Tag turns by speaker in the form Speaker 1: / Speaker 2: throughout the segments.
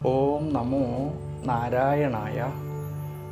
Speaker 1: ഓം നമോ നാരായണായ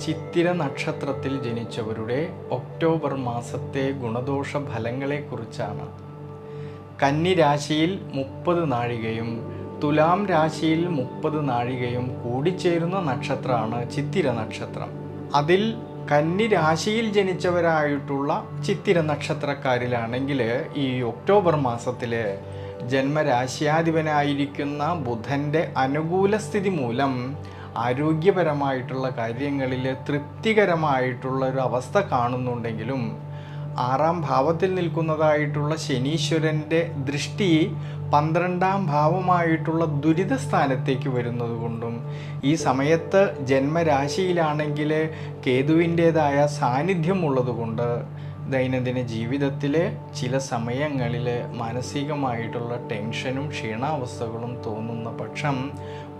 Speaker 1: ചിത്തിര നക്ഷത്രത്തിൽ ജനിച്ചവരുടെ ഒക്ടോബർ മാസത്തെ ഗുണദോഷ ഫലങ്ങളെക്കുറിച്ചാണ് കന്നി രാശിയിൽ മുപ്പത് നാഴികയും തുലാം രാശിയിൽ മുപ്പത് നാഴികയും കൂടിച്ചേരുന്ന നക്ഷത്രമാണ് ചിത്തിര നക്ഷത്രം അതിൽ കന്നി രാശിയിൽ ജനിച്ചവരായിട്ടുള്ള ചിത്തിര നക്ഷത്രക്കാരിലാണെങ്കിൽ ഈ ഒക്ടോബർ മാസത്തിൽ ജന്മരാശിയാധിപനായിരിക്കുന്ന ബുധന്റെ അനുകൂല സ്ഥിതി മൂലം ആരോഗ്യപരമായിട്ടുള്ള കാര്യങ്ങളിൽ തൃപ്തികരമായിട്ടുള്ള ഒരു അവസ്ഥ കാണുന്നുണ്ടെങ്കിലും ആറാം ഭാവത്തിൽ നിൽക്കുന്നതായിട്ടുള്ള ശനീശ്വരന്റെ ദൃഷ്ടി പന്ത്രണ്ടാം ഭാവമായിട്ടുള്ള ദുരിത സ്ഥാനത്തേക്ക് വരുന്നത് കൊണ്ടും ഈ സമയത്ത് ജന്മരാശിയിലാണെങ്കിൽ കേതുവിന്റേതായ സാന്നിധ്യമുള്ളതുകൊണ്ട് ദൈനംദിന ജീവിതത്തിലെ ചില സമയങ്ങളിൽ മാനസികമായിട്ടുള്ള ടെൻഷനും ക്ഷീണാവസ്ഥകളും തോന്നുന്ന പക്ഷം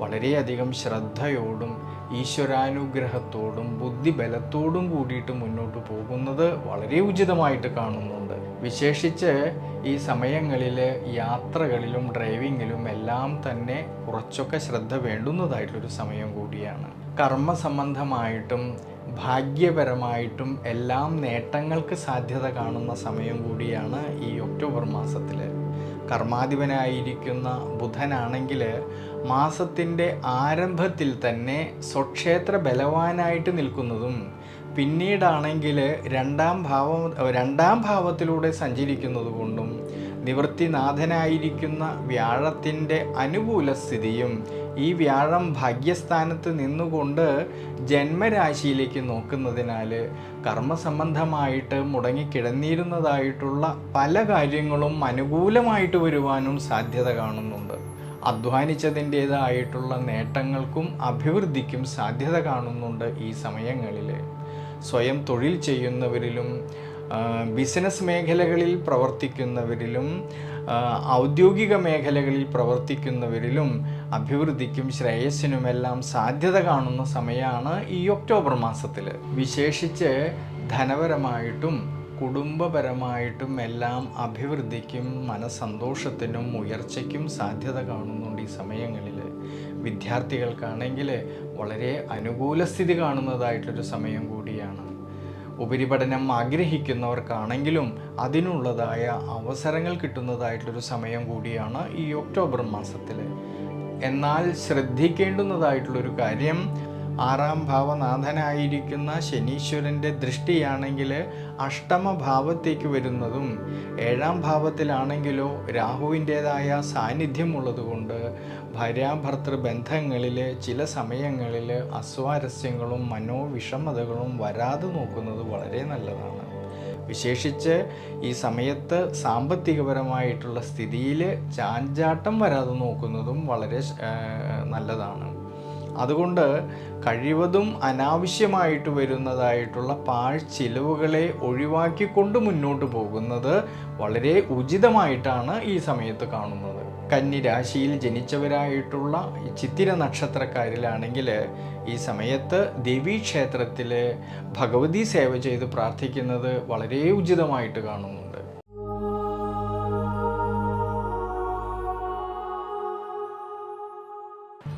Speaker 1: വളരെയധികം ശ്രദ്ധയോടും ഈശ്വരാനുഗ്രഹത്തോടും ബുദ്ധിബലത്തോടും കൂടിയിട്ട് മുന്നോട്ട് പോകുന്നത് വളരെ ഉചിതമായിട്ട് കാണുന്നുണ്ട്. വിശേഷിച്ച് ഈ സമയങ്ങളിൽ യാത്രകളിലും ഡ്രൈവിങ്ങിലും എല്ലാം തന്നെ കുറച്ചൊക്കെ ശ്രദ്ധ വേണ്ടുന്നതായിട്ടൊരു സമയം കൂടിയാണ്. കർമ്മ സംബന്ധമായിട്ടും ഭാഗ്യപരമായിട്ടും എല്ലാം നേട്ടങ്ങൾക്ക് സാധ്യത കാണുന്ന സമയം കൂടിയാണ് ഈ ഒക്ടോബർ മാസത്തിൽ കർമാധിപനായിരിക്കുന്ന ബുധനാണെങ്കിൽ മാസത്തിന്റെ ആരംഭത്തിൽ തന്നെ സ്വക്ഷേത്ര ബലവാനായിട്ട് നിൽക്കുന്നതും പിന്നീടാണെങ്കിൽ രണ്ടാം ഭാവം രണ്ടാം ഭാവത്തിലൂടെ സഞ്ചരിക്കുന്നത് കൊണ്ടും നിവൃത്തിനാഥനായിരിക്കുന്ന വ്യാഴത്തിന്റെ അനുകൂല സ്ഥിതിയും ഈ വ്യാഴം ഭാഗ്യസ്ഥാനത്ത് നിന്നുകൊണ്ട് ജന്മരാശിയിലേക്ക് നോക്കുന്നതിനാൽ കർമ്മസംബന്ധമായിട്ട് മുടങ്ങിക്കിടന്നിരുന്നതായിട്ടുള്ള പല കാര്യങ്ങളും അനുകൂലമായിട്ട് വരുവാനും സാധ്യത കാണുന്നുണ്ട്. അധ്വാനിച്ചതിന്റേതായിട്ടുള്ള നേട്ടങ്ങൾക്കും അഭിവൃദ്ധിക്കും സാധ്യത കാണുന്നുണ്ട് ഈ സമയങ്ങളിൽ സ്വയം തൊഴിൽ ചെയ്യുന്നവരിലും ബിസിനസ് മേഖലകളിൽ പ്രവർത്തിക്കുന്നവരിലും ഔദ്യോഗിക മേഖലകളിൽ പ്രവർത്തിക്കുന്നവരിലും അഭിവൃദ്ധിക്കും ശ്രേയസ്സിനുമെല്ലാം സാധ്യത കാണുന്ന സമയമാണ് ഈ ഒക്ടോബർ മാസത്തിൽ വിശേഷിച്ച് ധനപരമായിട്ടും കുടുംബപരമായിട്ടും എല്ലാം അഭിവൃദ്ധിക്കും മനസന്തോഷത്തിനും ഉയർച്ചയ്ക്കും സാധ്യത കാണുന്നുണ്ട് ഈ സമയങ്ങളിൽ വിദ്യാർത്ഥികൾക്കാണെങ്കിൽ വളരെ അനുകൂല സ്ഥിതി കാണുന്നതായിട്ടൊരു സമയം കൂടിയാണ്. ഉപരിപഠനം ആഗ്രഹിക്കുന്നവർക്കാണെങ്കിലും അതിനുള്ളതായ അവസരങ്ങൾ കിട്ടുന്നതായിട്ടുള്ളൊരു സമയം കൂടിയാണ് ഈ ഒക്ടോബർ മാസത്തിൽ എന്നാൽ ശ്രദ്ധിക്കേണ്ടുന്നതായിട്ടുള്ളൊരു കാര്യം ആറാം ഭാവനാഥനായിരിക്കുന്ന ശനീശ്വരന്റെ ദൃഷ്ടിയാണെങ്കിൽ അഷ്ടമഭാവത്തേക്ക് വരുന്നതും ഏഴാം ഭാവത്തിലാണെങ്കിലോ രാഹുവിന്റേതായ സാന്നിധ്യമുള്ളതുകൊണ്ട് ഭാര്യാഭർത്തൃ ബന്ധങ്ങളിൽ ചില സമയങ്ങളിൽ അസ്വാരസ്യങ്ങളും മനോവിഷമതകളും വരാതെ നോക്കുന്നത് വളരെ നല്ലതാണ്. വിശേഷിച്ച് ഈ സമയത്ത് സാമ്പത്തികപരമായിട്ടുള്ള സ്ഥിതിയിൽ ചാഞ്ചാട്ടം വരാതെ നോക്കുന്നതും വളരെ നല്ലതാണ്. അതുകൊണ്ട് കഴിവതും അനാവശ്യമായിട്ട് വരുന്നതായിട്ടുള്ള പാഴ് ചിലവുകളെ ഒഴിവാക്കിക്കൊണ്ട് മുന്നോട്ട് പോകുന്നത് വളരെ ഉചിതമായിട്ടാണ് ഈ സമയത്ത് കാണുന്നത്. കന്നി രാശിയിൽ ജനിച്ചവരായിട്ടുള്ള ചിത്തിര നക്ഷത്രക്കാരിലാണെങ്കിൽ ഈ സമയത്ത് ദേവീക്ഷേത്രത്തിൽ ഭഗവതി സേവ ചെയ്ത് പ്രാർത്ഥിക്കുന്നത് വളരെ ഉചിതമായിട്ട് കാണുന്നുണ്ട്.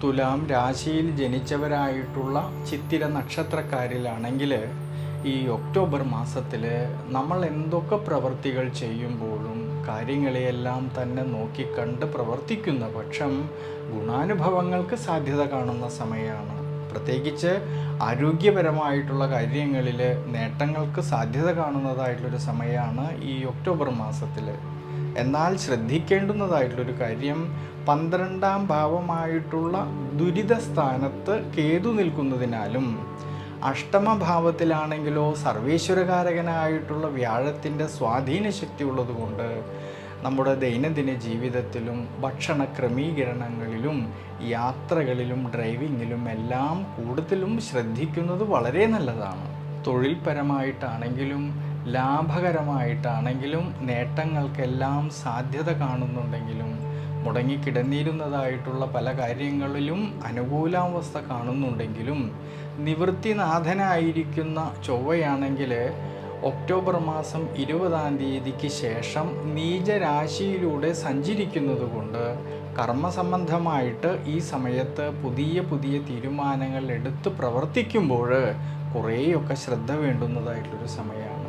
Speaker 1: തുലാം രാശിയിൽ ജനിച്ചവരായിട്ടുള്ള ചിത്തിര നക്ഷത്രക്കാരിലാണെങ്കിൽ ഈ ഒക്ടോബർ മാസത്തിൽ നമ്മൾ എന്തൊക്കെ പ്രവൃത്തികൾ ചെയ്യുമ്പോഴും കാര്യങ്ങളെയെല്ലാം തന്നെ നോക്കിക്കണ്ട് പ്രവർത്തിക്കുന്ന പക്ഷം ഗുണാനുഭവങ്ങൾക്ക് സാധ്യത കാണുന്ന സമയമാണ് പ്രത്യേകിച്ച് ആരോഗ്യപരമായിട്ടുള്ള കാര്യങ്ങളിൽ നേട്ടങ്ങൾക്ക് സാധ്യത കാണുന്നതായിട്ടുള്ളൊരു സമയമാണ് ഈ ഒക്ടോബർ മാസത്തിൽ എന്നാൽ ശ്രദ്ധിക്കേണ്ടുന്നതായിട്ടുള്ളൊരു കാര്യം പന്ത്രണ്ടാം ഭാവമായിട്ടുള്ള ദുരിത സ്ഥാനത്ത് കേതു നിൽക്കുന്നതിനാലും അഷ്ടമഭാവത്തിലാണെങ്കിലോ സർവേശ്വരകാരകനായിട്ടുള്ള വ്യാഴത്തിന്റെ സ്വാധീന ശക്തി ഉള്ളതുകൊണ്ട് നമ്മുടെ ദൈനംദിന ജീവിതത്തിലും ഭക്ഷണ ക്രമീകരണങ്ങളിലും യാത്രകളിലും ഡ്രൈവിങ്ങിലും എല്ലാം കൂടുതലും ശ്രദ്ധിക്കുന്നത് വളരെ നല്ലതാണ്. തൊഴിൽപരമായിട്ടാണെങ്കിലും ലാഭകരമായിട്ടാണെങ്കിലും നേട്ടങ്ങൾക്കെല്ലാം സാധ്യത കാണുന്നുണ്ടെങ്കിലും മുടങ്ങിക്കിടന്നിരുന്നതായിട്ടുള്ള പല കാര്യങ്ങളിലും അനുകൂലാവസ്ഥ കാണുന്നുണ്ടെങ്കിലും നിവൃത്തിനാഥനായിരിക്കുന്ന ചൊവ്വയാണെങ്കിൽ ഒക്ടോബർ മാസം ഇരുപതാം തീയതിക്ക് ശേഷം നീചരാശിയിലൂടെ സഞ്ചരിക്കുന്നത് കൊണ്ട് കർമ്മസംബന്ധമായിട്ട് ഈ സമയത്ത് പുതിയ പുതിയ തീരുമാനങ്ങൾ എടുത്ത് പ്രവർത്തിക്കുമ്പോൾ കുറേയൊക്കെ ശ്രദ്ധ വേണ്ടുന്നതായിട്ടുള്ളൊരു സമയമാണ്.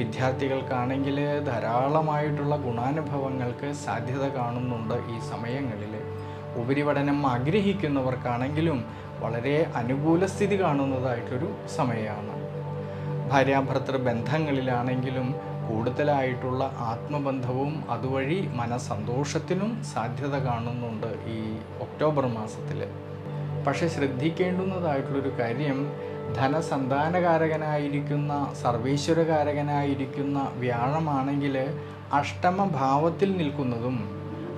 Speaker 1: വിദ്യാർത്ഥികൾക്കാണെങ്കിൽ ധാരാളമായിട്ടുള്ള ഗുണാനുഭവങ്ങൾക്ക് സാധ്യത കാണുന്നുണ്ട് ഈ സമയങ്ങളിൽ. ഉപരിപഠനം ആഗ്രഹിക്കുന്നവർക്കാണെങ്കിലും വളരെ അനുകൂല സ്ഥിതി കാണുന്നതായിട്ടൊരു സമയമാണ്. ഭാര്യാഭർത്തൃ ബന്ധങ്ങളിലാണെങ്കിലും കൂടുതലായിട്ടുള്ള ആത്മബന്ധവും അതുവഴി മനസന്തോഷത്തിനും സാധ്യത കാണുന്നുണ്ട് ഈ ഒക്ടോബർ മാസത്തിൽ. പക്ഷെ ശ്രദ്ധിക്കേണ്ടുന്നതായിട്ടുള്ളൊരു കാര്യം ധനസന്താനകാരകനായിരിക്കുന്ന സർവേശ്വരകാരകനായിരിക്കുന്ന വ്യാഴമാണെങ്കിൽ അഷ്ടമഭാവത്തിൽ നിൽക്കുന്നതും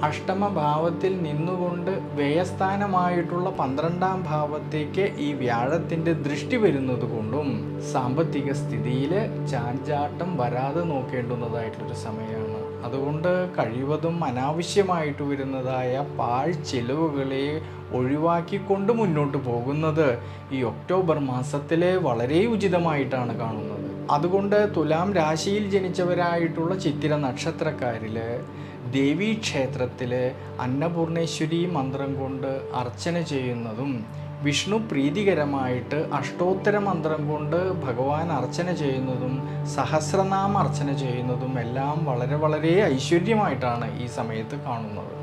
Speaker 1: അഷ്ടമഭാവത്തിൽ നിന്നുകൊണ്ട് വ്യയസ്ഥാനമായിട്ടുള്ള പന്ത്രണ്ടാം ഭാവത്തേക്ക് ഈ വ്യാഴത്തിന്റെ ദൃഷ്ടി വരുന്നത് കൊണ്ടും സാമ്പത്തിക സ്ഥിതിയിൽ ചാഞ്ചാട്ടം വരാതെ നോക്കേണ്ടുന്നതായിട്ടൊരു സമയമാണ്. അതുകൊണ്ട് കഴിവതും അനാവശ്യമായിട്ട് വരുന്നതായ പാൽ ചിലവുകളെ ഒഴിവാക്കിക്കൊണ്ട് മുന്നോട്ട് പോകുന്നത് ഈ ഒക്ടോബർ മാസത്തിലെ വളരെ ഉചിതമായിട്ടാണ് കാണുന്നത്. അതുകൊണ്ട് തുലാം രാശിയിൽ ജനിച്ചവരായിട്ടുള്ള ചിത്തിര നക്ഷത്രക്കാരിൽ ദേവീക്ഷേത്രത്തിൽ അന്നപൂർണേശ്വരി മന്ത്രം കൊണ്ട് അർച്ചന ചെയ്യുന്നതും വിഷ്ണു പ്രീതികരമായിട്ട് അഷ്ടോത്തര മന്ത്രം കൊണ്ട് ഭഗവാൻ അർച്ചന ചെയ്യുന്നതും സഹസ്രനാമ അർച്ചന ചെയ്യുന്നതും എല്ലാം വളരെ വളരെ ഐശ്വര്യമായിട്ടാണ് ഈ സമയത്ത് കാണുന്നത്.